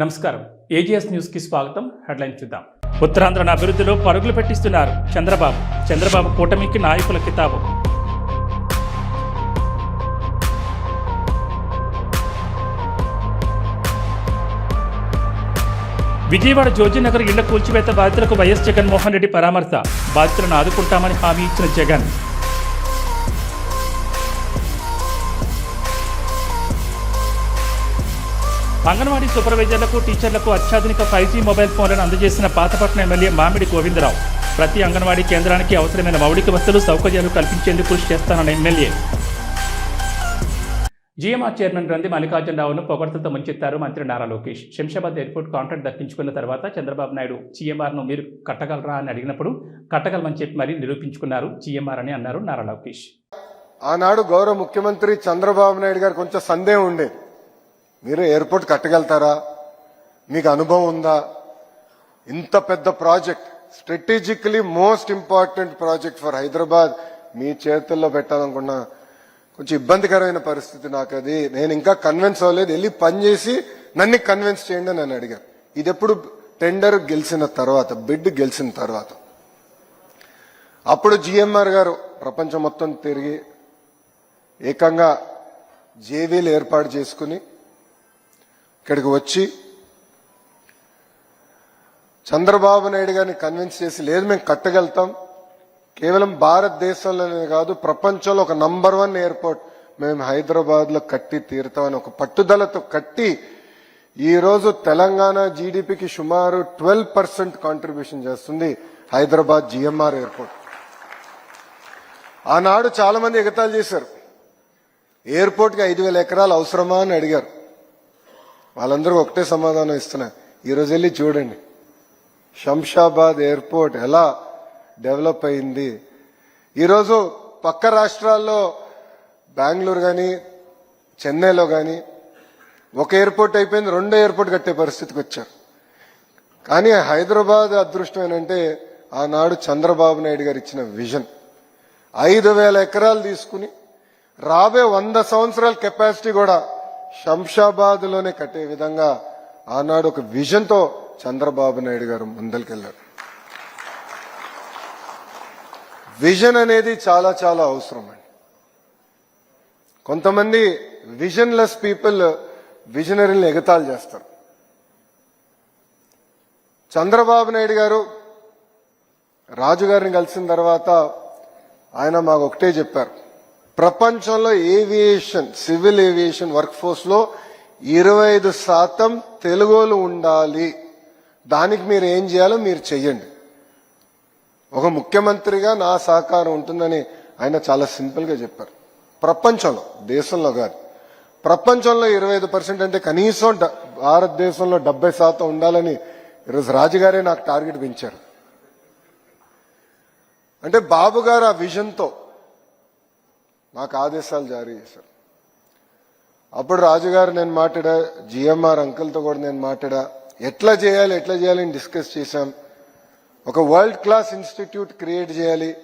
నమస్కారం. ఏజీఎస్ న్యూస్కి స్వాగతం. హెడ్లైన్ చూద్దాం. ఉత్తరాంధ్రను అభివృద్ధిలో పరుగులు పెట్టిస్తున్నారు చంద్రబాబు. చంద్రబాబు కూటమికి నాయకుల కితాబు. విజయవాడ జోజీనగర్ ఇళ్ళ కూల్చివేత బాధితులకు వైఎస్ జగన్మోహన్ రెడ్డి పరామర్శ. బాధితులను ఆదుకుంటామని హామీ ఇచ్చిన జగన్. అంగన్వాడీ సూపర్వైజర్లకు టీచర్లకు అత్యాధునిక ఫైవ్ జీ మొబైల్ ఫోన్లను అందజేసిన పాతపట్నం ఎమ్మెల్యే మామిడి గోవిందరావు. ప్రతి అంగన్వాడీ కేంద్రానికి అవసరమైన మౌలిక వసతులు సౌకర్యాలు కల్పించేందుకు కృషి చేస్తానన్న ఎమ్మెల్యే. జీఎంఆర్ చైర్మన్ గ్రంథి మల్లికార్జునరావును పొగడ్తలతో ముంచెత్తారు మంత్రి నారా లోకేష్. శంషాబాద్ ఎయిర్పోర్ట్ కాంట్రాక్ట్ దక్కించుకున్న తర్వాత చంద్రబాబు నాయుడు జీఎంఆర్ను మీరు కట్టగలరా అని అడిగినప్పుడు కట్టగలమని చెప్పి మరీ నిరూపించుకున్నారు జీఎంఆర్ అని అన్నారు నారా లోకేష్. ఆనాడు గౌరవ ముఖ్యమంత్రి చంద్రబాబు నాయుడు గారు కొంచెం సందేహం ఉండేది మీరు ఎయిర్పోర్ట్ కట్టగలుగుతారా? మీకు అనుభవం ఉందా? ఇంత పెద్ద project strategically most important project for Hyderabad మీ చేతుల్లో పెట్టాలనుకున్నా కొంచెం ఇబ్బందికరమైన పరిస్థితి నాకు అది. నేను ఇంకా కన్విన్స్ అవ్వలేదు. వెళ్ళి పని చేసి నన్ను కన్విన్స్ చేయండి అని అడిగాను ఇది ఎప్పుడు టెండర్ గెలిచిన తర్వాత బిడ్ గెలిచిన తర్వాత. అప్పుడు జిఎంఆర్ గారు ప్రపంచం మొత్తం తిరిగి ఏకంగా జేవీలు ఏర్పాటు చేసుకుని ఇక్కడికి వచ్చి చంద్రబాబు నాయుడు గారిని కన్విన్స్ చేసి లేదు మేము కట్టగలుగుతాం. కేవలం భారతదేశంలోనే కాదు ప్రపంచంలో ఒక నంబర్ వన్ ఎయిర్పోర్ట్ మేము హైదరాబాద్లో కట్టి తీరుతామని ఒక పట్టుదలతో కట్టి ఈరోజు తెలంగాణ జీడిపికి సుమారు ట్వెల్వ్ పర్సెంట్ కాంట్రిబ్యూషన్ చేస్తుంది హైదరాబాద్ జిఎంఆర్ ఎయిర్పోర్ట్ ఆనాడు చాలా మంది ఎగతాళి చేశారు. ఎయిర్పోర్ట్కి ఐదు వేల ఎకరాలు అవసరమా అని అడిగారు. వాళ్ళందరూ ఒకటే సమాధానం ఇస్తున్నా. ఈరోజు వెళ్ళి చూడండి. శంషాబాద్ ఎయిర్పోర్ట్ ఎలా డెవలప్ అయింది. ఈరోజు పక్క రాష్ట్రాల్లో బెంగళూరు కానీ చెన్నైలో కానీ ఒక ఎయిర్పోర్ట్ అయిపోయింది రెండో ఎయిర్పోర్ట్ కట్టే పరిస్థితికి వచ్చారు. కానీ హైదరాబాద్ అదృష్టం ఏంటంటే ఆనాడు చంద్రబాబు నాయుడు గారు ఇచ్చిన విజన్. ఐదు వేల ఎకరాలు తీసుకుని రాబే వంద సంవత్సరాల కెపాసిటీ కూడా శంషాబాద్లోనే కట్టే విధంగా ఆనాడు ఒక విజన్తో చంద్రబాబు నాయుడు గారు ముందరికెళ్ళారు విజన్ అనేది చాలా చాలా అవసరం అండి. కొంతమంది విజన్లెస్ పీపుల్ విజనరీని ఎగతాళి చేస్తారు. చంద్రబాబు నాయుడు గారు రాజుగారిని కలిసిన తర్వాత ఆయన మాకు ఒకటే చెప్పారు. ప్రపంచంలో ఏవియేషన్ సివిల్ ఏవియేషన్ వర్క్ ఫోర్స్లో ఇరవై ఐదు శాతం తెలుగులు ఉండాలి. దానికి మీరు ఏం చేయాలో మీరు చెయ్యండి. ఒక ముఖ్యమంత్రిగా నా సహకారం ఉంటుందని ఆయన చాలా సింపుల్గా చెప్పారు. ప్రపంచంలో దేశంలో కాదు. ప్రపంచంలో ఇరవై ఐదు పర్సెంట్ అంటే కనీసం డ- భారతదేశంలో డెబ్బై శాతం ఉండాలని ఈరోజు రాజుగారే నాకు టార్గెట్ పెంచారు. అంటే బాబు గారు ఆ విజన్తో నాకు ఆదేశాలు జారీ చేశారు. అప్పుడు రాజుగారు నేను మాట్లాడా జిఎంఆర్ అంకుల్తో కూడా నేను మాట్లాడా ఎట్లా చేయాలి ఎట్లా చేయాలి అని డిస్కస్ చేశాం. ఒక వరల్డ్ క్లాస్ ఇన్స్టిట్యూట్ క్రియేట్ చేయాలి.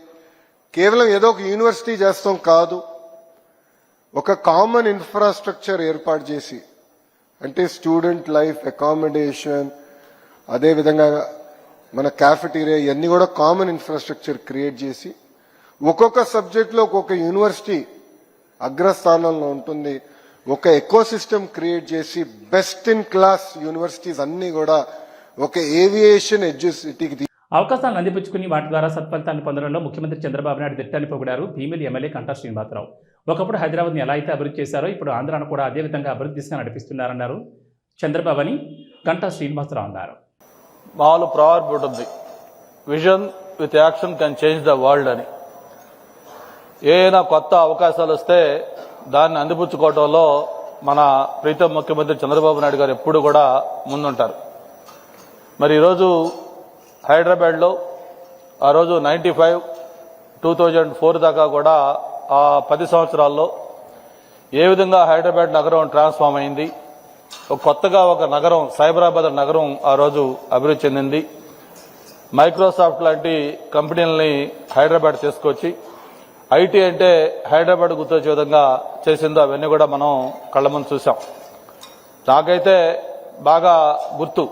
కేవలం ఏదో ఒక యూనివర్సిటీ చేస్తాం కాదు. ఒక కామన్ ఇన్ఫ్రాస్ట్రక్చర్ ఏర్పాటు చేసి అంటే స్టూడెంట్ లైఫ్ అకామిడేషన్ అదేవిధంగా మన క్యాఫెటీరియా ఇవన్నీ కూడా కామన్ ఇన్ఫ్రాస్ట్రక్చర్ క్రియేట్ చేసి ఒక్కొక్క సబ్జెక్ట్లో ఒక్కొక్క యూనివర్సిటీ అగ్రస్థానంలో ఉంటుంది. ఒక ఎకో సిస్టమ్ క్రియేట్ చేసి బెస్ట్ ఇన్ క్లాస్ యూనివర్సిటీస్ అన్ని కూడా ఒక ఏవియేషన్ ఎడ్యుసిటీకి అవకాశాలను అందిపుచ్చుకుని వాటి ద్వారా సత్ఫలితాలను పొందడంలో ముఖ్యమంత్రి చంద్రబాబు నాయుడు దిట్టాన్ని పొగిడారు భీమిలి ఎమ్మెల్యే కంటా శ్రీనివాసరావు. ఒకప్పుడు హైదరాబాద్ని ఎలా అయితే అభివృద్ధి చేశారో ఇప్పుడు ఆంధ్రాను కూడా అదే విధంగా అభివృద్ధి దిశగా నడిపిస్తున్నారన్నారు చంద్రబాబు అని కంటా శ్రీనివాసరావు అన్నారు. మామూలు ప్రావర్బ్ ఉంటుంది. Vision with action can change the world అని. ఏదైనా కొత్త అవకాశాలు వస్తే దాన్ని అందిపుచ్చుకోవడంలో మన ప్రీతం ముఖ్యమంత్రి చంద్రబాబు నాయుడు గారు ఎప్పుడు కూడా ముందుంటారు. మరి ఈరోజు హైదరాబాద్లో ఆ రోజు ninety five two thousand four దాకా కూడా ఆ పది సంవత్సరాల్లో ఏ విధంగా హైదరాబాద్ నగరం ట్రాన్స్ఫార్మ్ అయింది కొత్తగా ఒక నగరం సైబరాబాద్ నగరం ఆ రోజు అభివృద్ధి చెందింది. మైక్రోసాఫ్ట్ లాంటి కంపెనీలని హైదరాబాద్ తీసుకొచ్చి ఐటీ అంటే హైదరాబాద్ గుర్తొచ్చే విధంగా చేసిందో అవన్నీ కూడా మనం కళ్ళ ముందు చూసాం నాకైతే బాగా గుర్తు.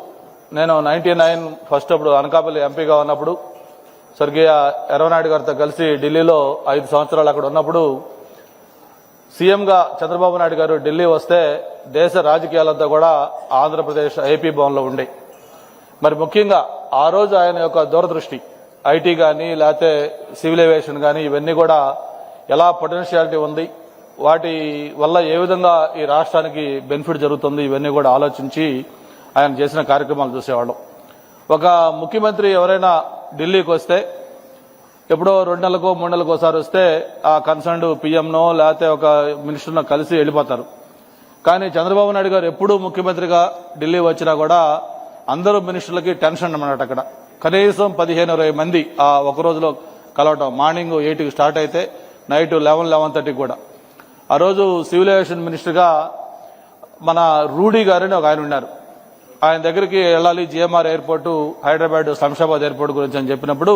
నేను నైన్టీ నైన్ ఫస్ట్ అప్పుడు అనకాపల్లి ఎంపీగా ఉన్నప్పుడు స్వర్గీయ ఎర్రనాయుడు గారితో కలిసి ఢిల్లీలో ఐదు సంవత్సరాలు అక్కడ ఉన్నప్పుడు సీఎంగా చంద్రబాబు నాయుడు గారు ఢిల్లీ వస్తే దేశ రాజకీయాలంతా కూడా ఆంధ్రప్రదేశ్ ఏపీ భవన్లో ఉండే. మరి ముఖ్యంగా ఆ రోజు ఆయన యొక్క దూరదృష్టి ఐటీ కానీ లేకపోతే సివిల్ ఏవియేషన్ కానీ ఇవన్నీ కూడా ఎలా పొటెన్షియాలిటీ ఉంది వాటి వల్ల ఏ విధంగా ఈ రాష్ట్రానికి బెనిఫిట్ జరుగుతుంది ఇవన్నీ కూడా ఆలోచించి ఆయన చేసిన కార్యక్రమాలు చూసేవాళ్ళం. ఒక ముఖ్యమంత్రి ఎవరైనా ఢిల్లీకి వస్తే ఎప్పుడో రెండు నెలలకు మూడు నెలలకు ఒకసారి వస్తే ఆ కన్సర్న్డ్ పీఎంనో లేకపోతే ఒక మినిస్టర్నో కలిసి వెళ్ళిపోతారు. కానీ చంద్రబాబు నాయుడు గారు ఎప్పుడూ ముఖ్యమంత్రిగా ఢిల్లీ వచ్చినా కూడా అందరూ మినిస్టర్లకి టెన్షన్ అన్నమాట అక్కడ. కనీసం పదిహేను ఇరవై మంది ఆ ఒక రోజులో కలవటం. మార్నింగ్ ఎయిట్కి స్టార్ట్ అయితే నైట్ లెవెన్ లెవెన్ థర్టీకి కూడా. ఆ రోజు సివిల్ ఏవియేషన్ మినిస్టర్గా మన రూడీ గారని ఒక ఆయన ఉన్నారు. ఆయన దగ్గరికి వెళ్ళాలి GMR airport Hyderabad Shamshabad airport గురించి అని చెప్పినప్పుడు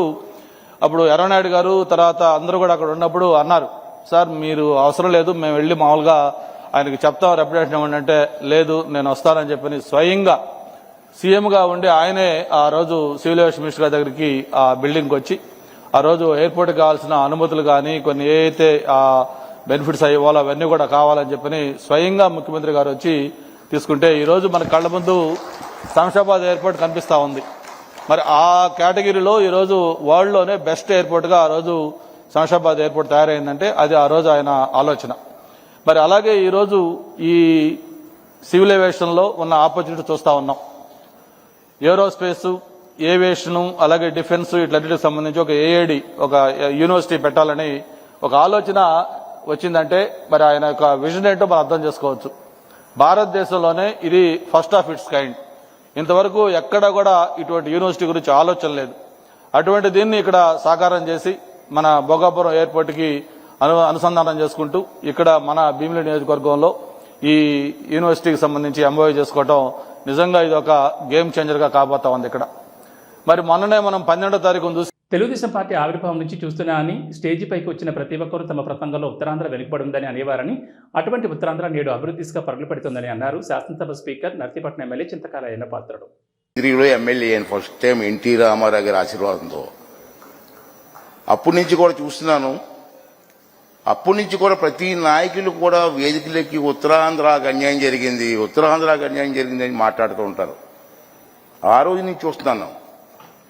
అప్పుడు ఎర్రనాయుడు గారు తర్వాత అందరూ కూడా అక్కడ ఉన్నప్పుడు అన్నారు సార్ మీరు అవసరం లేదు మేము వెళ్ళి మామూలుగా ఆయనకి చెప్తాం రెప్యుటేషన్ ఏమంటే లేదు నేను వస్తానని చెప్పని స్వయంగా సీఎంగా ఉండి ఆయనే ఆ రోజు సివిల్ ఏవియేషన్ మినిస్టర్ గారి దగ్గరికి ఆ బిల్డింగ్కి వచ్చి ఆ రోజు ఎయిర్పోర్ట్ కావాల్సిన అనుమతులు కానీ కొన్ని ఏ అయితే ఆ బెనిఫిట్స్ అయ్యేవాళ్ళు అవన్నీ కూడా కావాలని చెప్పని స్వయంగా ముఖ్యమంత్రి గారు వచ్చి తీసుకుంటే ఈరోజు మన కళ్ళ ముందు శంషాబాద్ ఎయిర్పోర్ట్ కనిపిస్తూ ఉంది. మరి ఆ కేటగిరీలో ఈరోజు వరల్డ్లోనే బెస్ట్ ఎయిర్పోర్ట్గా ఆ రోజు శంషాబాద్ ఎయిర్పోర్ట్ తయారైందంటే అది ఆ రోజు ఆయన ఆలోచన. మరి అలాగే ఈరోజు ఈ సివిల్ ఏవియేషన్లో ఉన్న ఆపర్చునిటీ చూస్తూ ఉన్నాం. ఏరోస్పేస్ ఏవియేషను అలాగే డిఫెన్స్ ఇట్లన్నిటికి సంబంధించి ఒక ఏఐడి ఒక యూనివర్సిటీ పెట్టాలని ఒక ఆలోచన వచ్చిందంటే మరి ఆయన యొక్క విజన్ ఏంటో మనం అర్థం చేసుకోవచ్చు. భారతదేశంలోనే ఇది ఫస్ట్ ఆఫ్ ఇట్స్ కైండ్ ఇంతవరకు ఎక్కడ కూడా ఇటువంటి యూనివర్సిటీ గురించి ఆలోచన లేదు. అటువంటి దీన్ని ఇక్కడ సాకారం చేసి మన భోగాపురం ఎయిర్పోర్ట్కి అను అనుసంధానం చేసుకుంటూ ఇక్కడ మన భీమిలి నియోజకవర్గంలో ఈ యూనివర్సిటీకి సంబంధించి ఎంఓఏ చేసుకోవటం నిజంగా ఇది ఒక గేమ్ చేంజర్గా కాబోతా ఉంది ఇక్కడ. మరి మొన్ననే మనం పన్నెండో తారీఖు చూసి తెలుగుదేశం పార్టీ ఆవిర్భావం నుంచి చూస్తున్నా అని స్టేజీ పైకి వచ్చిన ప్రతి ఒక్కరూ తమ ప్రసంగంలో ఉత్తరాంధ్ర వెనుకబడి ఉందని అనేవారని అటువంటి ఉత్తరాంధ్ర నేడు అభివృద్ధి దిశగా పరుగులు పెడుతుందని అన్నారు శాసనసభ speaker Narsipatnam MLA Chintakala Ayyanna Patrudu MLA అయిన ఫస్ట్ టైం ఎన్టీ రామారావు గారి ఆశీర్వాదంతో. అప్పటి నుంచి కూడా చూస్తున్నాను. అప్పటి నుంచి కూడా ప్రతి నాయకులు కూడా వేదికలకి ఉత్తరాంధ్రకు అన్యాయం జరిగింది ఉత్తరాంధ్రకు అన్యాయం జరిగింది అని మాట్లాడుతూ ఉంటారు. ఆ రోజు నుంచి చూస్తున్నాను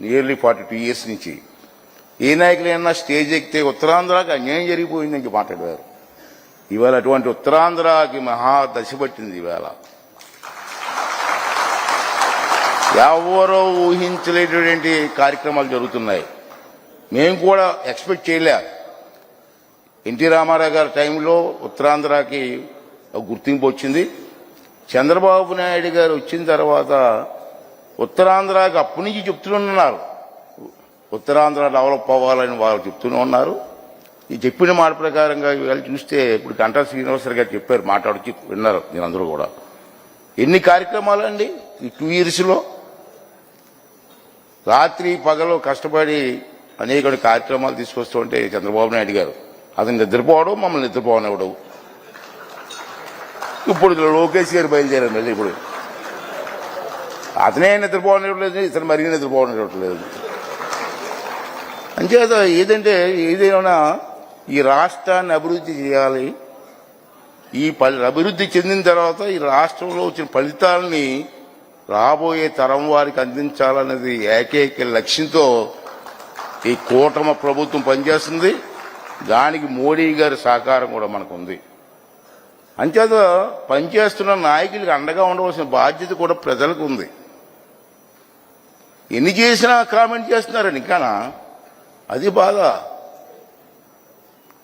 నియర్లీ ఫార్టీ టూ ఇయర్స్ నుంచి. ఏ నాయకులైనా స్టేజ్ ఎక్కితే ఉత్తరాంధ్రకు అన్యాయం జరిగిపోయిందని మాట్లాడారు. ఇవాళ అటువంటి ఉత్తరాంధ్రకి మహా దశ పట్టింది ఇవాళ. ఎవరో ఊహించలేటువంటి కార్యక్రమాలు జరుగుతున్నాయి. మేము కూడా ఎక్స్పెక్ట్ చేయలే. ఎన్టీ రామారావు గారి టైంలో ఉత్తరాంధ్రకి గుర్తింపు వచ్చింది. చంద్రబాబు నాయుడు గారు వచ్చిన తర్వాత ఉత్తరాంధ్రకి అప్పటి నుంచి చెప్తున్నారు ఉత్తరాంధ్ర డెవలప్ అవ్వాలని వాళ్ళు చెప్తూనే ఉన్నారు. ఈ చెప్పిన మాట ప్రకారంగా వీళ్ళు చూస్తే ఇప్పుడు గంటా శ్రీనివాసరావు గారు చెప్పారు మాట్లాడుచి విన్నారు మీరందరూ కూడా. ఎన్ని కార్యక్రమాలు అండి ఈ టూ ఇయర్స్లో రాత్రి పగలు కష్టపడి అనేక కార్యక్రమాలు తీసుకొస్తూ ఉంటే చంద్రబాబు నాయుడు గారు. అతను నిద్రపోవడం మమ్మల్ని నిద్రపోనివ్వడం ఇప్పుడు లోకేష్ గారు బయలుదేరారు మళ్ళీ ఇప్పుడు. అతనే నిద్రపోనివ్వట్లేదు ఇతను మరీ నిద్రపోనివ్వట్లేదు అంచేత ఏదంటే ఏదైనా ఈ రాష్ట్రాన్ని అభివృద్ధి చేయాలి. ఈ అభివృద్ధి చెందిన తర్వాత ఈ రాష్ట్రంలో వచ్చిన ఫలితాలని రాబోయే తరం వారికి అందించాలన్నది ఏకైక లక్ష్యంతో ఈ కూటమి ప్రభుత్వం పనిచేస్తుంది. దానికి మోడీ గారి సహకారం కూడా మనకుంది. అంచేత పనిచేస్తున్న నాయకులకు అండగా ఉండవలసిన బాధ్యత కూడా ప్రజలకు ఉంది ఎన్ని చేసినా కామెంట్ చేస్తున్నారని ఇంకానా అది బాధ.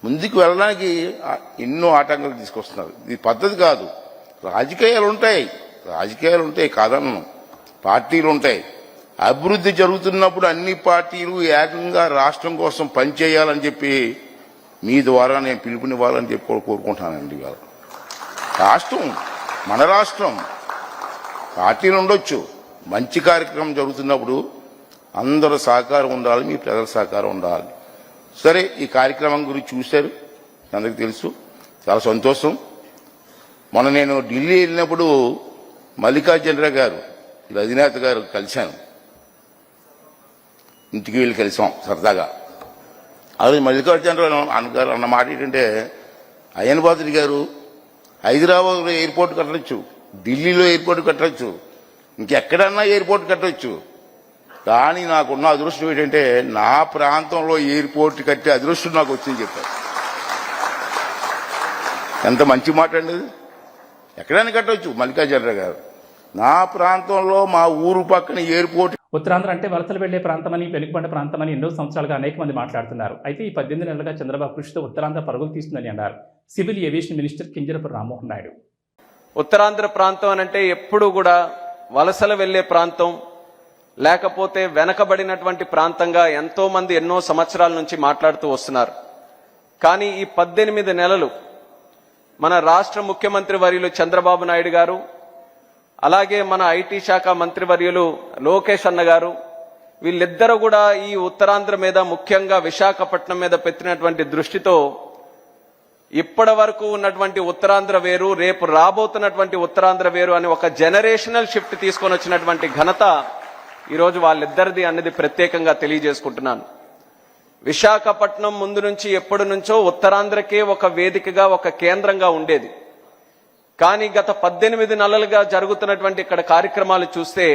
ముందుకు వెళ్ళడానికి ఎన్నో ఆటంకాలు తీసుకొస్తున్నారు. ఇది పద్ధతి కాదు. రాజకీయాలు ఉంటాయి. రాజకీయాలు ఉంటాయి కాదన్ను. పార్టీలు ఉంటాయి. అభివృద్ధి జరుగుతున్నప్పుడు అన్ని పార్టీలు ఏకంగా రాష్ట్రం కోసం పనిచేయాలని చెప్పి మీ ద్వారా నేను పిలుపునివ్వాలని చెప్పి కోరుకుంటున్నానండి కోరుకుంటానండి ఇవాళ. రాష్ట్రం మన రాష్ట్రం పార్టీలు ఉండొచ్చు. మంచి కార్యక్రమం జరుగుతున్నప్పుడు అందరూ సహకారం ఉండాలి మీ ప్రజల సహకారం ఉండాలి. సరే ఈ కార్యక్రమం గురించి చూశారు అందరికి తెలుసు. చాలా సంతోషం. మొన్న నేను ఢిల్లీ వెళ్ళినప్పుడు మల్లికార్జునరావు గారు వీళ్ళ అధినేత గారు కలిశాను. ఇంటికి వెళ్ళి కలిసాం సరదాగా. అది మల్లికార్జునరావు అన్నగారు అన్న మాట ఏంటంటే అయ్యనబాదుడి గారు హైదరాబాద్లో ఎయిర్పోర్ట్ కట్టవచ్చు ఢిల్లీలో ఎయిర్పోర్ట్ కట్టవచ్చు ఇంకెక్కడన్నా ఎయిర్పోర్ట్ కట్టవచ్చు కానీ నాకున్న అదృష్టం ఏంటంటే నా ప్రాంతంలో ఎయిర్పోర్ట్ కట్టే అదృష్టం నాకు వచ్చింది చెప్పారు. ఎంత మంచి మాట అండి ఇది. ఎక్కడైనా కట్టవచ్చు మల్లికార్జునరావు గారు. నా ప్రాంతంలో మా ఊరు పక్కన ఎయిర్పోర్ట్ ఉత్తరాంధ్ర అంటే వలసలు వెళ్ళే ప్రాంతమని వెనుకబడ్డ ప్రాంతమని ఎన్నో సంవత్సరాలుగా అనేక మంది మాట్లాడుతున్నారు. అయితే ఈ పద్దెనిమిది నెలలుగా చంద్రబాబు కృషితో ఉత్తరాంధ్ర పరుగులు తీస్తుందని అన్నారు civil aviation minister Kinjarapu Rammohan Naidu. Uttarandhra ప్రాంతం అని అంటే ఎప్పుడు కూడా వలసలు వెళ్ళే ప్రాంతం లేకపోతే వెనకబడినటువంటి ప్రాంతంగా ఎంతో మంది ఎన్నో సంవత్సరాల నుంచి మాట్లాడుతూ వస్తున్నారు. కానీ ఈ పద్దెనిమిది నెలలు మన రాష్ట్ర ముఖ్యమంత్రి వర్యులు చంద్రబాబు నాయుడు గారు అలాగే మన ఐటీ శాఖ మంత్రివర్యులు లోకేష్ అన్న గారు వీళ్ళిద్దరూ కూడా ఈ ఉత్తరాంధ్ర మీద ముఖ్యంగా విశాఖపట్నం మీద పెట్టినటువంటి దృష్టితో ఇప్పటి వరకు ఉన్నటువంటి ఉత్తరాంధ్ర వేరు రేపు రాబోతున్నటువంటి ఉత్తరాంధ్ర వేరు అని ఒక జనరేషనల్ షిఫ్ట్ తీసుకొని వచ్చినటువంటి ఘనత ఈరోజు వాళ్ళిద్దరిది అన్నది ప్రత్యేకంగా తెలియజేసుకుంటున్నాను. విశాఖపట్నం ముందు నుంచి ఎప్పటి నుంచో ఉత్తరాంధ్రకే ఒక వేదికగా ఒక కేంద్రంగా ఉండేది. కానీ గత పద్దెనిమిది నెలలుగా జరుగుతున్నటువంటి ఇక్కడ కార్యక్రమాలు చూస్తే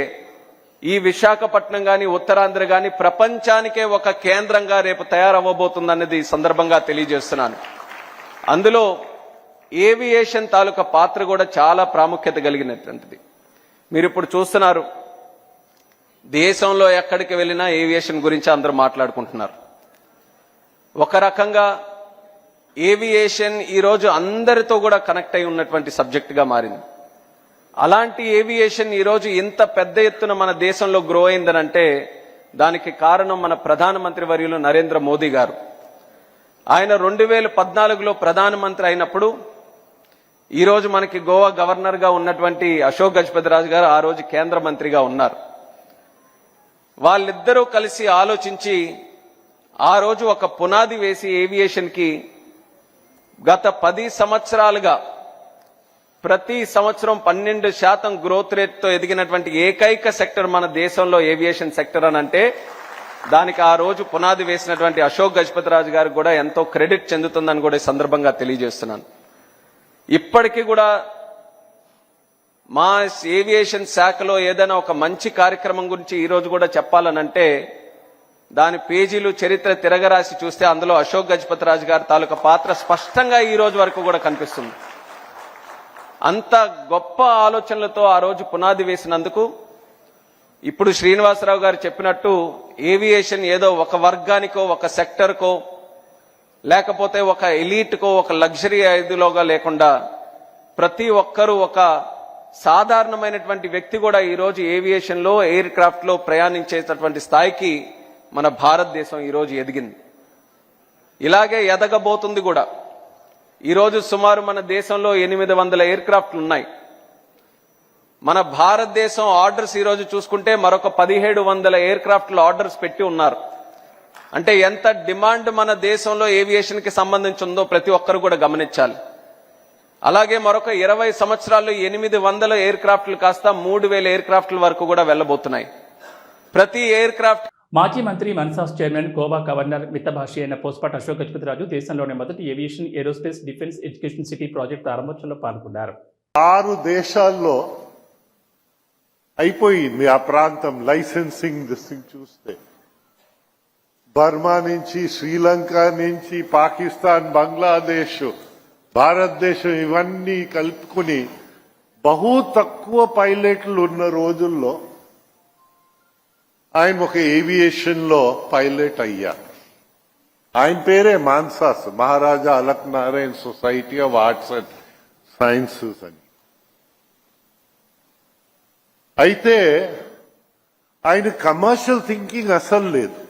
ఈ విశాఖపట్నం కానీ ఉత్తరాంధ్ర కానీ ప్రపంచానికే ఒక కేంద్రంగా రేపు తయారవ్వబోతుందన్నది ఈ సందర్భంగా తెలియజేస్తున్నాను. అందులో ఏవియేషన్ తాలూకా పాత్ర కూడా చాలా ప్రాముఖ్యత కలిగినటువంటిది. మీరు ఇప్పుడు చూస్తున్నారు దేశంలో ఎక్కడికి వెళ్ళినా ఏవియేషన్ గురించి అందరూ మాట్లాడుకుంటున్నారు. ఒక రకంగా ఏవియేషన్ ఈరోజు అందరితో కూడా కనెక్ట్ అయి ఉన్నటువంటి సబ్జెక్టుగా మారింది. అలాంటి ఏవియేషన్ ఈరోజు ఇంత పెద్ద ఎత్తున మన దేశంలో గ్రో అయిందనంటే దానికి కారణం మన ప్రధానమంత్రి వర్యులు నరేంద్ర మోదీ గారు. ఆయన రెండు వేల పద్నాలుగులో ప్రధానమంత్రి అయినప్పుడు ఈరోజు మనకి గోవా గవర్నర్గా ఉన్నటువంటి అశోక్ గజపతిరాజు గారు ఆ రోజు కేంద్ర మంత్రిగా ఉన్నారు. వాళ్ళిద్దరూ కలిసి ఆలోచించి ఆ రోజు ఒక పునాది వేసి ఏవియేషన్కి గత పది సంవత్సరాలుగా ప్రతి సంవత్సరం పన్నెండు శాతం గ్రోత్ రేట్తో ఎదిగినటువంటి ఏకైక సెక్టర్ మన దేశంలో ఏవియేషన్ సెక్టర్ అని అంటే దానికి ఆ రోజు పునాది వేసినటువంటి అశోక్ గజపతిరాజు గారికి కూడా ఎంతో క్రెడిట్ చెందుతుందని కూడా సందర్భంగా తెలియజేస్తున్నాను. ఇప్పటికీ కూడా మా ఏవియేషన్ శాఖలో ఏదైనా ఒక మంచి కార్యక్రమం గురించి ఈ రోజు కూడా చెప్పాలనంటే దాని పేజీలు చరిత్ర తిరగరాసి చూస్తే అందులో అశోక్ గజపతి రాజు గారి తాలూకా పాత్ర స్పష్టంగా ఈ రోజు వరకు కూడా కనిపిస్తుంది. అంత గొప్ప ఆలోచనలతో ఆ రోజు పునాది వేసినందుకు ఇప్పుడు శ్రీనివాసరావు గారు చెప్పినట్టు ఏవియేషన్ ఏదో ఒక వర్గానికో ఒక సెక్టర్కో లేకపోతే ఒక ఎలీట్కో ఒక లగ్జరీ ఐదులోగా లేకుండా ప్రతి ఒక్కరూ ఒక సాధారణమైనటువంటి వ్యక్తి కూడా ఈరోజు ఏవియేషన్లో ఎయిర్ క్రాఫ్ట్లో ప్రయాణించేటటువంటి స్థాయికి మన భారతదేశం ఈరోజు ఎదిగింది. ఇలాగే ఎదగబోతుంది కూడా. ఈరోజు సుమారు మన దేశంలో ఎనిమిది వందల ఎయిర్ క్రాఫ్ట్లు ఉన్నాయి. మన భారతదేశం ఆర్డర్స్ ఈరోజు చూసుకుంటే మరొక పదిహేడు వందల ఎయిర్ క్రాఫ్ట్లు ఆర్డర్స్ పెట్టి ఉన్నారు. అంటే ఎంత డిమాండ్ మన దేశంలో ఏవియేషన్కి సంబంధించి ఉందో ప్రతి ఒక్కరు కూడా గమనించాలి. అలాగే మరొక ఇరవై సంవత్సరాల్లో ఎనిమిది వందల ఎయిర్ క్రాఫ్ట్లు కాస్త మూడు వేల ఎయిర్ క్రాఫ్ట్ల వరకు కూడా వెళ్ళబోతున్నాయి. ప్రతి ఎయిర్ క్రాఫ్ట్ మాజీ మంత్రి మన్సాస్ చైర్మన్ గోవా గవర్నర్ మితభాషి అయిన పోస్పాట్ అశోక్ గజపతిరాజు దేశంలోని మొదటి aviation aerospace defence education city project ప్రారంభోత్సవంలో పాల్గొన్నారు. ఆరు దేశాల్లో అయిపోయింది ఆ ప్రాంతం లైసెన్సింగ్ దిస్టింగ్ చూస్తే. బర్మా నుంచి శ్రీలంక నుంచి పాకిస్తాన్ బంగ్లాదేశ్ భారతదేశం ఇవన్నీ కలుపుకుని బహు తక్కువ పైలట్లు ఉన్న రోజుల్లో ఆయన ఒక ఏవియేషన్లో పైలట్ అయ్యారు ఆయన పేరే MANSAS Maharaja Alak Narayana society of arts and sciences అని. అయితే ఆయన కమర్షియల్ థింకింగ్ అసలు లేదు.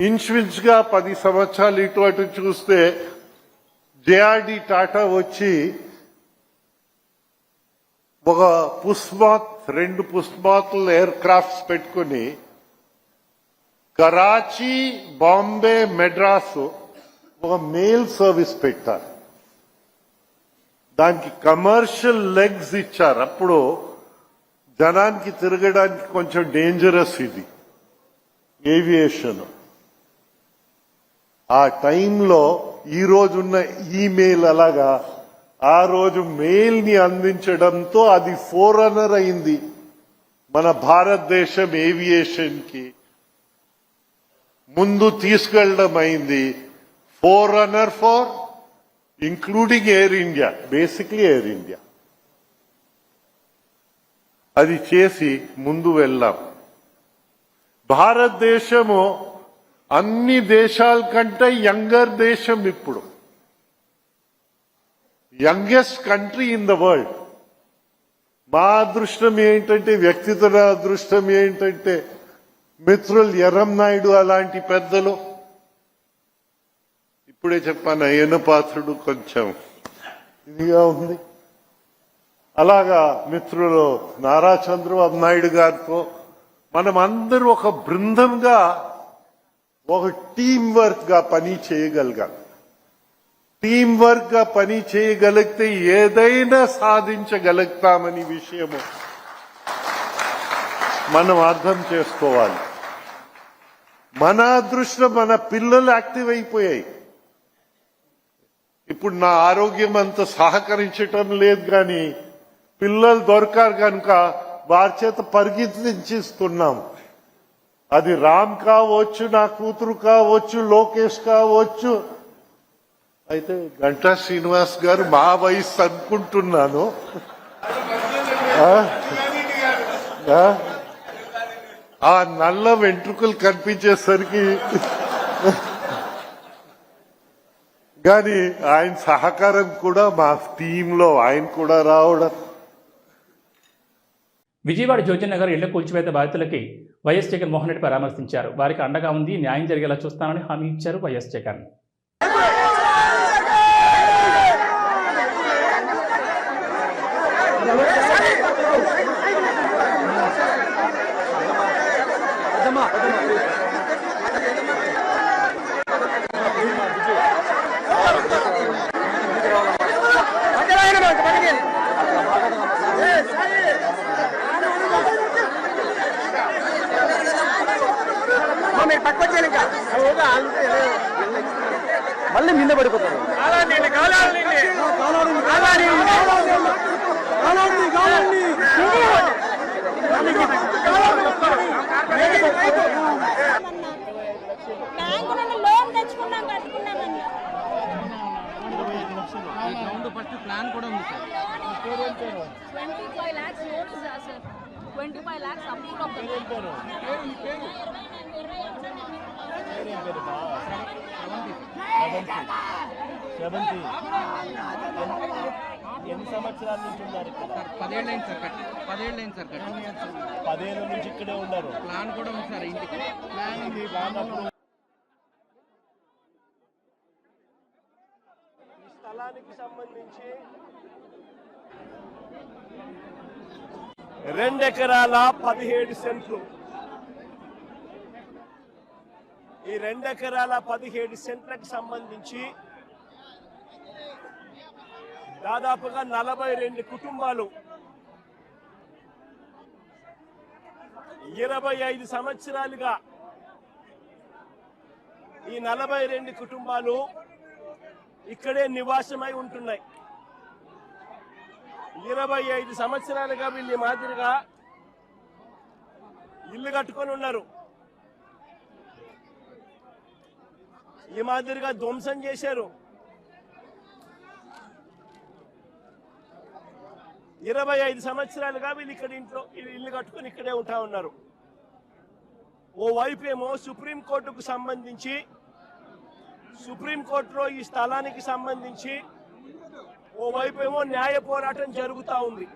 ఇన్సూరెన్స్ పది సంవత్సరాలు ఇటు అటు చూస్తే జేఆర్డి టాటా వచ్చి ఒక పుష్మాత్ రెండు పుష్మాత్లు ఎయిర్ క్రాఫ్ట్స్ పెట్టుకుని కరాచీ బాంబే మెడ్రాస్ ఒక మెయిల్ సర్వీస్ పెట్టారు. దానికి కమర్షియల్ లెగ్స్ ఇచ్చారు. అప్పుడు జనానికి తిరగడానికి కొంచెం డేంజరస్ ఇది. ఏవియేషన్ ఆ టైంలో ఈరోజున్న ఈమెయిల్ అలాగా ఆ రోజు మెయిల్ని అందించడంతో అది ఫోరనర్ అయింది. మన భారతదేశం ఏవియేషన్కి ముందు తీసుకెళ్ళడం అయింది. Four runner far including Air India basically Air India అది చేసి ముందు వెళ్ళాం. భారతదేశము అన్ని దేశాల కంటే యంగర్ దేశం ఇప్పుడు. Youngest country in the world మా అదృష్టం ఏంటంటే వ్యక్తిగత అదృష్టం ఏంటంటే మిత్రులు ఎర్రం నాయుడు అలాంటి పెద్దలు. ఇప్పుడే చెప్పాను అయ్యన పాత్రుడు కొంచెం ఇదిగా ఉంది. అలాగా మిత్రులు నారా చంద్రబాబు నాయుడు గారితో మనం అందరూ ఒక బృందంగా ఒక టీం వర్క్గా పని చేయగలిగాం టీం వర్క్గా పని చేయగలిగితే ఏదైనా సాధించగలుగుతామని విషయము మనం అర్థం చేసుకోవాలి. మన అదృష్టం మన పిల్లలు యాక్టివ్ అయిపోయాయి. ఇప్పుడు నా ఆరోగ్యం అంత సహకరించటం లేదు కానీ పిల్లలు దొరకారు కనుక వారి చేత పరిగెత్తించిస్తున్నాం. అది రామ్ కావచ్చు నా కూతురు కావచ్చు లోకేష్ కావచ్చు అయితే గంటా శ్రీనివాస్ గారు మా వయసు అనుకుంటున్నాను. ఆ? నల్ల వెంట్రుకలు కనిపించేసరికి కానీ ఆయన సహకారం కూడా మా టీంలో ఆయన కూడా రావడం. విజయవాడ జ్యోతినగర్ ఇళ్ళ కూల్చివేత బాధితులకి వైఎస్ జగన్మోహన్ రెడ్డి పరామర్శించారు. వారికి అండగా ఉంది న్యాయం జరిగేలా చూస్తానని హామీ ఇచ్చారు వైఎస్ జగన్. మళ్ళీ మింద పడిపోతారు. బ్యాంకులలో లోన్ తెచ్చుకున్నాం కట్టుకున్నామన్నా twenty five lakhs loan sir twenty five lakhs approve ఎన్ని సంవత్సరాల నుంచి ఉన్నారు ఇక్కడ? పదేళ్ళైంది సార్ కట్టి పదేళ్ళైంది సార్ కట్టి. పదేళ్ళ నుంచి ఇక్కడే ఉన్నారు. ప్లాన్ కూడా ఉంది సార్ ఇంటికి ప్లాన్ ఉంది ప్లాన్ అప్పుడు ఈ స్థలానికి సంబంధించి రెండెకరాల పదిహేడు సెంట్లు. ఈ రెండెకరాల పదిహేడు సెంట్లకు సంబంధించి దాదాపుగా నలభై రెండు కుటుంబాలు ఇరవై ఐదు సంవత్సరాలుగా ఈ నలభై రెండు కుటుంబాలు ఇక్కడే నివాసమై ఉంటున్నాయి. ఇరవై ఐదు సంవత్సరాలుగా వీళ్ళ మాదిరిగా ఇల్లు కట్టుకొని ఉన్నారు. ఈ మాదిరిగా ధ్వంసం చేశారు. ఇరవై ఐదు సంవత్సరాలుగా వీళ్ళు ఇక్కడ ఇంట్లో ఇల్లు కట్టుకొని ఇక్కడే ఉంటా ఉన్నారు. ఓ వైపు ఏమో సుప్రీంకోర్టుకు సంబంధించి సుప్రీంకోర్టులో ఈ స్థలానికి సంబంధించి ఓ వైపు ఏమో న్యాయ పోరాటం జరుగుతూ ఉంది.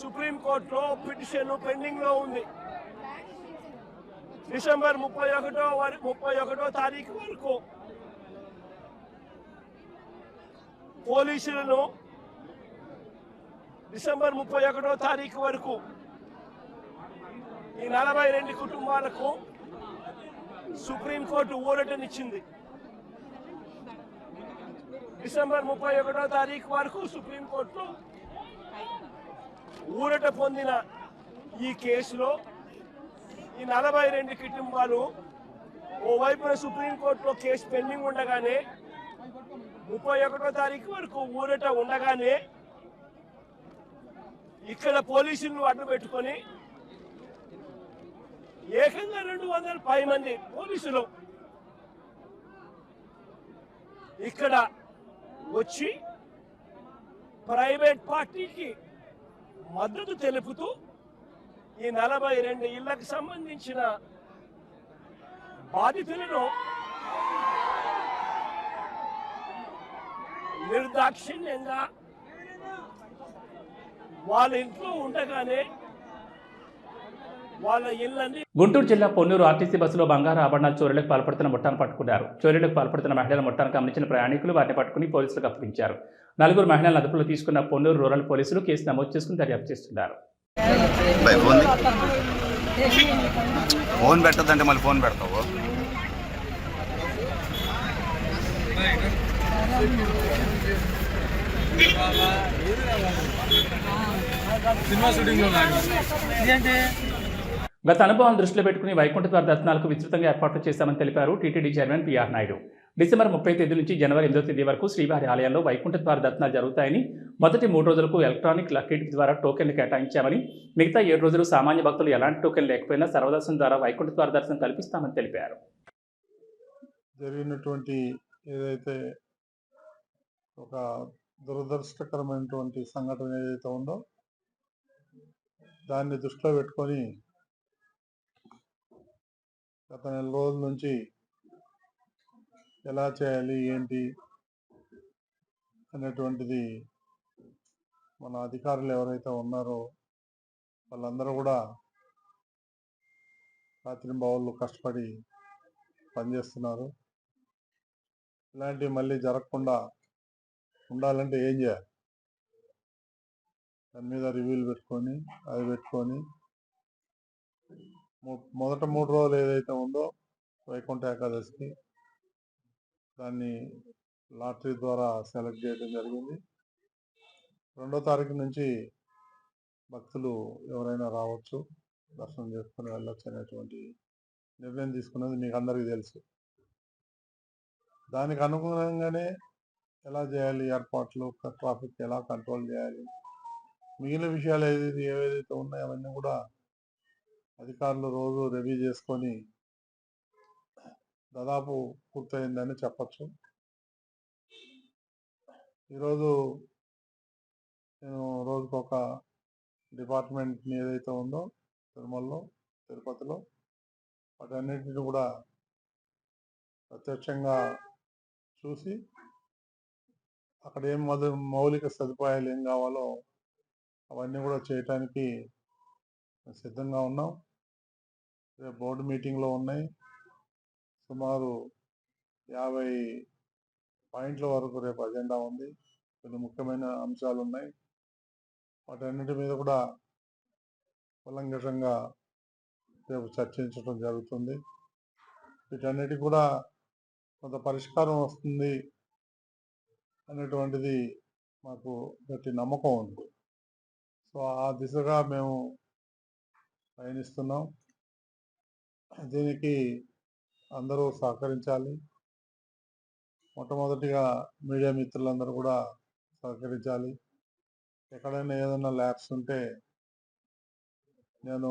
సుప్రీంకోర్టులో పిటిషన్ పెండింగ్లో ఉంది. డిసెంబర్ ముప్పై ఒకటో వరకు ముప్పై ఒకటో తారీఖు వరకు పోలీసులను డిసెంబర్ ముప్పై ఒకటో తారీఖు వరకు ఈ నలభై రెండు కుటుంబాలకు సుప్రీంకోర్టు ఊరటనిచ్చింది. డిసెంబర్ ముప్పై ఒకటో తారీఖు వరకు సుప్రీంకోర్టు ఊరట పొందిన ఈ కేసులో ఈ నలభై రెండు కుటుంబాలు ఓవైపున సుప్రీంకోర్టులో కేసు పెండింగ్ ఉండగానే ముప్పై ఒకటో తారీఖు వరకు ఊరట ఉండగానే ఇక్కడ పోలీసులను అడ్డు పెట్టుకొని ఏకంగా రెండు వందల పై మంది పోలీసులు ఇక్కడ వచ్చి ప్రైవేట్ పార్టీకి మద్దతు తెలుపుతూ ఈ నలభై రెండు ఇళ్ళకు సంబంధించిన బాధితులను నిర్దాక్షిణ్యంగా వాళ్ళ ఇంట్లో ఉండగానే వాళ్ళ ఇళ్ళని గుంటూరు జిల్లా పొన్నూరు ఆర్టీసీ బస్సులో బంగారు ఆభరణాలు చోరీలకు పాల్పడుతున్న ముఠాను పట్టుకున్నారు. చోరీలకు పాల్పడుతున్న మహిళల ముఠాను గమనించిన ప్రయాణికులు వారిని పట్టుకుని పోలీసులకు అప్పగించారు. నలుగురు మహిళలను అదుపులో తీసుకున్న పొన్నూరు రూరల్ పోలీసులు కేసు నమోదు చేసుకుని దర్యాప్తు చేస్తున్నారు. ఫోన్ ఫోన్ పెట్టద్దంటే మళ్ళీ ఫోన్ పెడతావు. గత అనుభవాలను దృష్టిలో పెట్టుకుని వైకుంఠ ద్వార దర్శనాలకు విస్తృతంగా ఏర్పాట్లు చేశామని తెలిపారు TTD chairman PR Naidu. December ముప్పై తేదీ నుంచి జనవరి ఎనిమిదో తేదీ వరకు శ్రీవారి ఆలయంలో వైకుంఠ ద్వార దర్శనాలు జరుగుతాయని మొదటి మూడు రోజులకు ఎలక్ట్రానిక్ లక్కీ ద్వారా టోకెన్లు కేటాయించామని మిగతా ఏడు రోజులు సామాన్య భక్తులు ఎలాంటి టోకెన్ లేకపోయినా సర్వదర్శనం ద్వారా వైకుంఠ ద్వార దర్శనం కల్పిస్తామని తెలిపారు. జరిగినటువంటి ఏదైతే ఒక దురదృష్టకరమైనటువంటి సంఘటన ఏదైతే ఉందో దాన్ని దృష్టిలో పెట్టుకొని గత నెల రోజుల నుంచి ఎలా చేయాలి ఏంటి అనేటువంటిది మన అధికారులు ఎవరైతే ఉన్నారో వాళ్ళందరూ కూడా రాత్రి బావులు కష్టపడి పనిచేస్తున్నారు. ఇలాంటివి మళ్ళీ జరగకుండా ఉండాలంటే ఏం చేయాలి? దాని మీద రివ్యూలు పెట్టుకొని అది పెట్టుకొని మొదట మూడు రోజులు ఏదైతే ఉందో వైకుంఠ ఏకాదశికి దాన్ని లాటరీ ద్వారా సెలెక్ట్ చేయడం జరిగింది. రెండో తారీఖు నుంచి భక్తులు ఎవరైనా రావచ్చు దర్శనం చేసుకుని వెళ్ళొచ్చు అనేటువంటి నిర్ణయం తీసుకున్నది మీకు అందరికీ తెలుసు. దానికి అనుగుణంగానే ఎలా చేయాలి ఏర్పాట్లు ట్రాఫిక్ ఎలా కంట్రోల్ చేయాలి మిగిలిన విషయాలు ఏదైతే ఏవేదైతే ఉన్నాయో అవన్నీ కూడా అధికారులు రోజు రివ్యూ చేసుకొని దాదాపు పూర్తయిందని చెప్పచ్చు. ఈరోజు నేను రోజుకు ఒక డిపార్ట్మెంట్ని ఏదైతే ఉందో తిరుమలలో తిరుపతిలో వాటన్నిటిని కూడా ప్రత్యక్షంగా చూసి అక్కడ ఏం మొద మౌలిక సదుపాయాలు ఏం కావాలో అవన్నీ కూడా చేయటానికి సిద్ధంగా ఉన్నాం. రేపు బోర్డు మీటింగ్లో ఉన్నాయి. సుమారు యాభై పాయింట్ల వరకు రేపు అజెండా ఉంది. కొన్ని ముఖ్యమైన అంశాలు ఉన్నాయి వాటన్నిటి మీద కూడా ఉల్లంఘితంగా రేపు చర్చించడం జరుగుతుంది. వీటన్నిటి కూడా కొంత పరిష్కారం వస్తుంది అనేటువంటిది మాకు గట్టి నమ్మకం ఉంది. సో ఆ దిశగా మేము పయనిస్తున్నాం దీనికి అందరూ సహకరించాలి. మొట్టమొదటిగా మీడియా మిత్రులందరూ కూడా సహకరించాలి. ఎక్కడైనా ఏదైనా ల్యాబ్స్ ఉంటే నేను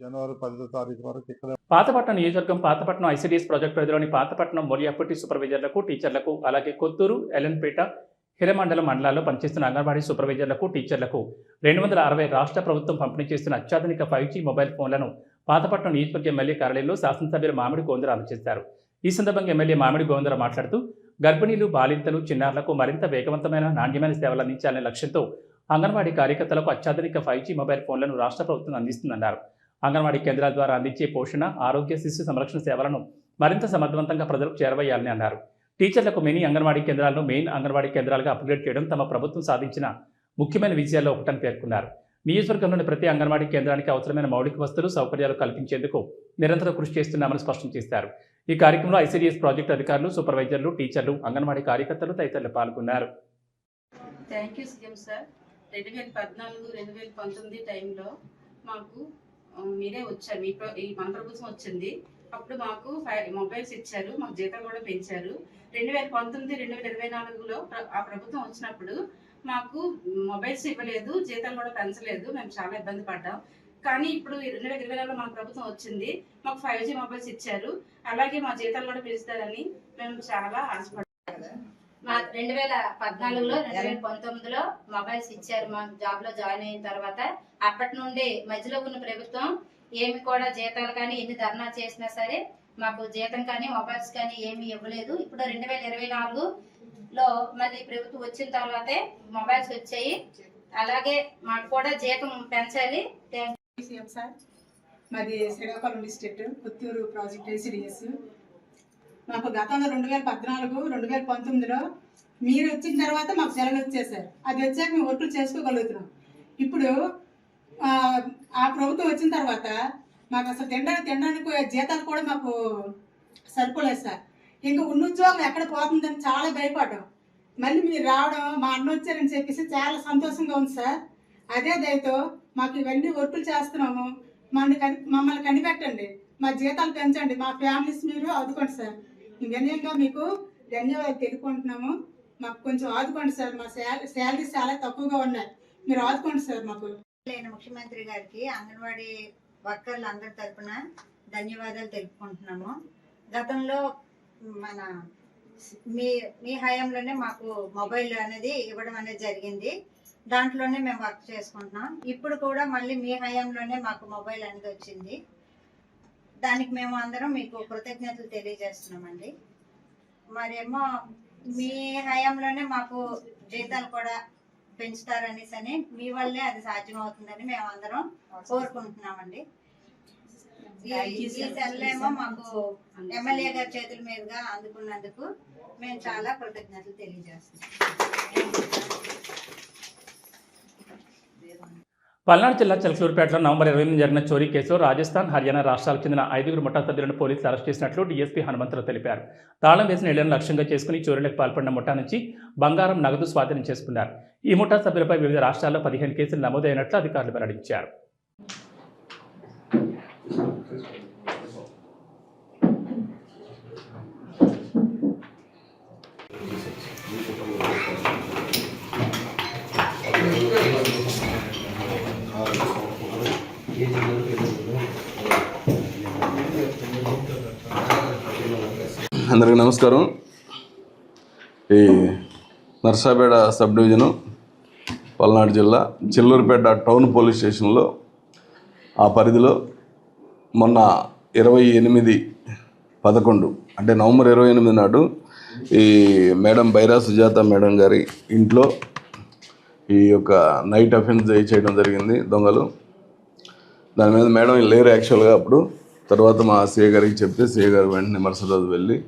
జనవరి పదో తారీఖు వరకు ఇక్కడ పాతపట్నం నియోజకవర్గం పాతపట్నం ఐసిడిఎస్ ప్రాజెక్టు పరిధిలోని పాతపట్నం మొలియాపట్టి సూపర్వైజర్లకు టీచర్లకు అలాగే కొత్తూరు ఎలన్పేట హిరమండలం మండలాల్లో పనిచేస్తున్న అంగన్వాడీ సూపర్వైజర్లకు టీచర్లకు రెండు వందల అరవై రాష్ట్ర ప్రభుత్వం పంపిణీ చేస్తున్న అత్యాధునిక ఫైవ్ జీ మొబైల్ ఫోన్లను పాతపట్నం నియోజకవర్గ ఎమ్మెల్యే కార్యాలయంలో శాసనసభ్యులు మామిడి గోందర అందజేశారు. ఈ సందర్భంగా ఎమ్మెల్యే మామిడి గోందర మాట్లాడుతూ గర్భిణీలు బాలింతలు చిన్నారులకు మరింత వేగవంతమైన నాణ్యమైన సేవలు అందించాలనే లక్ష్యంతో అంగన్వాడీ కార్యకర్తలకు అత్యాధునిక ఫైవ్ జీ మొబైల్ ఫోన్లను రాష్ట్ర ప్రభుత్వం అందిస్తుందన్నారు. అంగన్వాడీ కేంద్రాల ద్వారా అందించే పోషణ ఆరోగ్య శిశు సంరక్షణ సేవలను మరింత సమర్థవంతంగా ప్రజలకు చేరవేయాలని అన్నారు. టీచర్లకు మినీ అంగన్వాడీ కేంద్రాలను మెయిన్ అంగన్వాడీ కేంద్రాలుగా అప్గ్రేడ్ చేయడం తమ ప్రభుత్వం సాధించిన ముఖ్యమైన విజయాల్లో ఒకటని పేర్కొన్నారు. నియోజకవర్గంలోని ప్రతి అంగన్వాడీ కేంద్రానికి అవసరమైన మౌలిక వస్తువులు సౌకర్యాలు కల్పించేందుకు నిరంతరం కృషి చేస్తున్నామని స్పష్టం చేశారు. ఈ కార్యక్రమంలో ఐసీడీఎస్ ప్రాజెక్టు అధికారులు సూపర్వైజర్లు టీచర్లు అంగన్వాడీ కార్యకర్తలు తదితరులు పాల్గొన్నారు. Thank you CM sir. రెండు వేల పద్నాలుగు రెండు వేల పంతొమ్మిది టైంలో మాకు మీరే వచ్చారు. మీ ఈ మన ప్రభుత్వం వచ్చింది. అప్పుడు మాకు మొబైల్స్ ఇచ్చారు మాకు జీతం కూడా పెంచారు. రెండు వేల పంతొమ్మిది రెండు వేల ఇరవై నాలుగులో ఆ ప్రభుత్వం వచ్చినప్పుడు మాకు మొబైల్స్ ఇవ్వలేదు జీతాలు కూడా పెంచలేదు మేము చాలా ఇబ్బంది పడ్డాం. కానీ ఇప్పుడు రెండు వేల ఇరవై నాలుగులో మన ప్రభుత్వం వచ్చింది మాకు ఫైవ్ జీ మొబైల్స్ ఇచ్చారు. అలాగే మా జీతాలు కూడా పెంచుతారని మేము చాలా ఆశపడ్డాం. మా రెండు వేల పద్నాలుగులో రెండు వేల పంతొమ్మిదిలో మొబైల్స్ ఇచ్చారు మా జాబ్లో జాయిన్ అయిన తర్వాత. అప్పటి నుండి మధ్యలో ఉన్న ప్రభుత్వం ఏమి కూడా జీతాలు కానీ ఎన్ని ధర్నా చేసినా సరే మాకు జీతం కానీ మొబైల్స్ కానీ ఏమి ఇవ్వలేదు. ఇప్పుడు రెండు వేల ఇరవై నాలుగు లో మళ్ళీ ప్రభుత్వం వచ్చిన తర్వాతే మొబైల్స్ వచ్చాయి. అలాగే మాకు కూడా జీతం పెంచాలి. సార్ మాది Srikakulam district Puttur project ICDS. మాకు గతంలో రెండు వేల పద్నాలుగు రెండు వేల పంతొమ్మిదిలో మీరు వచ్చిన తర్వాత మాకు సెలవులు వచ్చేసారు అది వచ్చాక మేము ఒట్లు చేసుకోగలుగుతున్నాం. ఇప్పుడు ఆ, ఆ ప్రభుత్వం వచ్చిన తర్వాత మాకు అసలు తినడానికి తినడానికి జీతాలు కూడా మాకు సరిపోలేదు సార్. ఇంకా ఉన్న ఉద్యోగం ఎక్కడ పోతుందని చాలా భయపడ్డాం. మళ్ళీ మీరు రావడం మా అన్న వచ్చారని చెప్పేసి చాలా సంతోషంగా ఉంది సార్. అదే దయతో మాకు ఇవన్నీ ఒట్టులు చేస్తున్నాము. మన మమ్మల్ని కనిపెట్టండి. మా జీతాలు పెంచండి. మా ఫ్యామిలీస్ మీరు ఆదుకోండి సార్. వినయంగా మీకు ధన్యవాదాలు తెలుపుకుంటున్నాము. మాకు కొంచెం ఆదుకోండి సార్. మా శాలరీస్ చాలా తక్కువగా ఉన్నాయి. మీరు ఆదుకోండి సార్ మాకు. లేని ముఖ్యమంత్రి గారికి అంగన్వాడీ వర్కర్లు అందరి తరఫున ధన్యవాదాలు తెలుపుకుంటున్నాము. గతంలో మన మీ మీ హయాంలోనే మాకు మొబైల్ అనేది ఇవ్వడం అనేది జరిగింది. దాంట్లోనే మేము వర్క్ చేసుకుంటున్నాం. ఇప్పుడు కూడా మళ్ళీ మీ హయాంలోనే మాకు మొబైల్ అనేది వచ్చింది. దానికి మేము అందరం మీకు కృతజ్ఞతలు తెలియజేస్తున్నామండి. మరేమో మీ హయాంలోనే మాకు జీతాలు కూడా పెంచుతారనేసి అని మీ వల్లే అది సాధ్యమవుతుందని మేము అందరం కోరుకుంటున్నామండి. ఈ- సెల్లేమో మాకు ఎమ్మెల్యే గారి చేతుల మీదుగా అందుకున్నందుకు మేము చాలా కృతజ్ఞతలు తెలియజేస్తున్నాం. పల్నాడు జిల్లా చిలకలూరుపేటలో నవంబర్ ఇరవై ఎనిమిది జరిగిన చోరీ కేసులో రాజస్థాన్ హర్యానా రాష్ట్రాలకు చెందిన ఐదుగురు ముఠా సభ్యులను పోలీసులు అరెస్ట్ చేసినట్లు డీఎస్పీ హనుమంతరావు తెలిపారు. తాళం వేసిన ఇళ్ళను లక్ష్యంగా చేసుకుని చోరీలకు పాల్పడిన ముఠా నుంచి బంగారం నగదు స్వాధీనం చేసుకున్నారు. ఈ ముఠా సభ్యులపై వివిధ రాష్ట్రాల్లో పదిహేను కేసులు నమోదైనట్లు అధికారులు వెల్లడించారు. అందరికీ నమస్కారం. ఈ నర్సాపేట సబ్ డివిజను పల్నాడు జిల్లా చిల్లూరుపేట టౌన్ పోలీస్ స్టేషన్లో ఆ పరిధిలో మొన్న ఇరవై ఎనిమిది పదకొండు అంటే నవంబర్ ఇరవై ఎనిమిది నాడు ఈ మేడం బైరా సుజాత మేడం గారి ఇంట్లో ఈ యొక్క నైట్ అఫెన్స్ చేయడం జరిగింది దొంగలు. దాని మీద మేడం లేరు యాక్చువల్గా అప్పుడు. తర్వాత మా సీఏ గారికి చెప్తే సీఏ గారు వెంటనే మరుసటి రోజు వెళ్ళి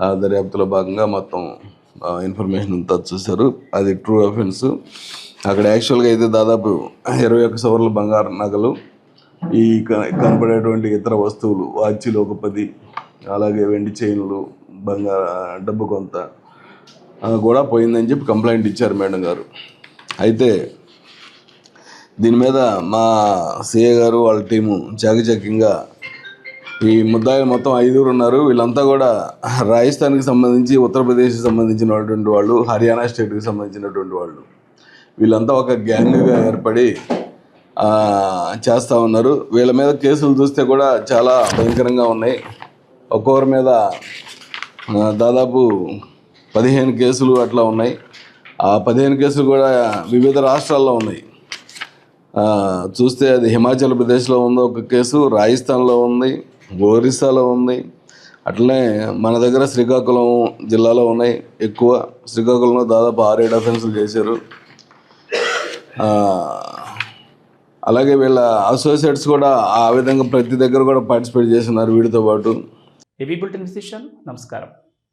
ఆ దర్యాప్తులో భాగంగా మొత్తం ఇన్ఫర్మేషన్ అంతా చూశారు. అది ట్రూ అఫెన్స్. అక్కడ యాక్చువల్గా అయితే దాదాపు ఇరవై ఒక్క సవర్ల బంగారు నగలు ఈ క- కనపడేటువంటి ఇతర వస్తువులు వాచ్లు ఒక పది అలాగే వెండి చైన్లు బంగారు డబ్బు కొంత కూడా పోయిందని చెప్పి కంప్లైంట్ ఇచ్చారు మేడం గారు. అయితే దీని మీద మా సిఏ గారు వాళ్ళ టీము చాకచక్యంగా ఈ ముద్దాయిలు మొత్తం ఐదుగురు ఉన్నారు. వీళ్ళంతా కూడా రాజస్థాన్కి సంబంధించి ఉత్తరప్రదేశ్కి సంబంధించినటువంటి వాళ్ళు హర్యానా స్టేట్కి సంబంధించినటువంటి వాళ్ళు. వీళ్ళంతా ఒక గ్యాంగ్గా ఏర్పడి చేస్తూ ఉన్నారు. వీళ్ళ మీద కేసులు చూస్తే కూడా చాలా భయంకరంగా ఉన్నాయి. ఒక్కొక్కరి మీద దాదాపు పదిహేను కేసులు అట్లా ఉన్నాయి. ఆ పదిహేను కేసులు కూడా వివిధ రాష్ట్రాల్లో ఉన్నాయి. చూస్తే అది హిమాచల్ ప్రదేశ్లో ఉంది ఒక కేసు రాజస్థాన్లో ఉంది ఒరిస్సాలో ఉంది. అట్లనే మన దగ్గర శ్రీకాకుళం జిల్లాలో ఉన్నాయి ఎక్కువ. శ్రీకాకుళంలో దాదాపు ఆరేడు అఫెన్సులు చేశారు. అలాగే వీళ్ళ అసోసియేట్స్ కూడా ఆ విధంగా ప్రతి దగ్గర కూడా పార్టిసిపేట్ చేస్తున్నారు వీడితో పాటు. ఏవీ బులెటిన్ విశేషాలు నమస్కారం.